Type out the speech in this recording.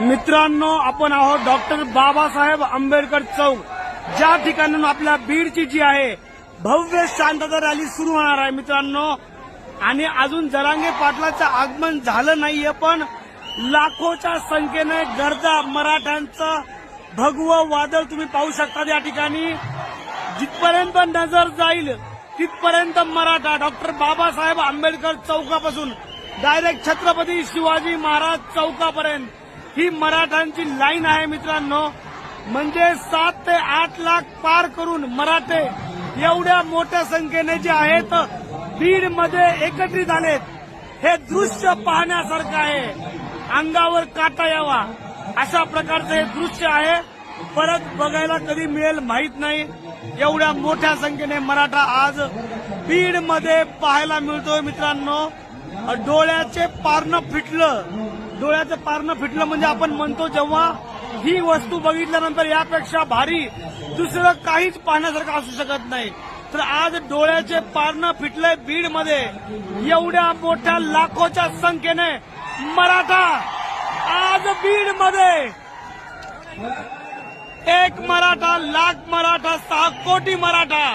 मित्रांनो आपण आहोत डॉक्टर बाबासाहेब आंबेडकर चौक. ज्या ठिकाणून आपल्या बीडची जी आहे भव्य शांतता रॅली सुरू होणार आहे मित्रांनो. आणि अजून जरांगे पाटलाचं आगमन झालं नाहीये पण लाखोच्या संख्येने गरजा मराठ्यांचं भगवं वादळ तुम्ही पाहू शकता या ठिकाणी. जिथपर्यंत नजर जाईल तिथपर्यंत मराठा डॉक्टर बाबासाहेब आंबेडकर चौकापासून. डायरेक्ट छत्रपती शिवाजी महाराज चौकापर्यंत. ही मराठ्यांची लाईन आहे मित्रांनो. म्हणजे सात ते आठ लाख पार करून मराठे एवढ्या मोठ्या संख्येने जे आहेत बीडमध्ये एकत्रित आलेत. हे दृश्य पाहण्यासारखं आहे. अंगावर काटा यावा. अशा प्रकारचं हे दृश्य आहे. परत बघायला कधी मिळेल माहीत नाही. एवढ्या मोठ्या संख्येने मराठा आज बीडमध्ये पाहायला मिळतोय मित्रांनो. डोळ्याचे पारणं फिटलं. डोळ्याचं पारणं फिटलं म्हणजे आपण म्हणतो जेव्हा ही वस्तू बघितल्यानंतर यापेक्षा भारी दुसरं काहीच पाहण्यासारखं असू शकत नाही. तर आज डोळ्याचे पारणं फिटलंय बीडमध्ये. एवढ्या मोठ्या लाखोच्या संख्येने मराठा आज बीडमध्ये. एक मराठा लाख मराठा सहा कोटी मराठा.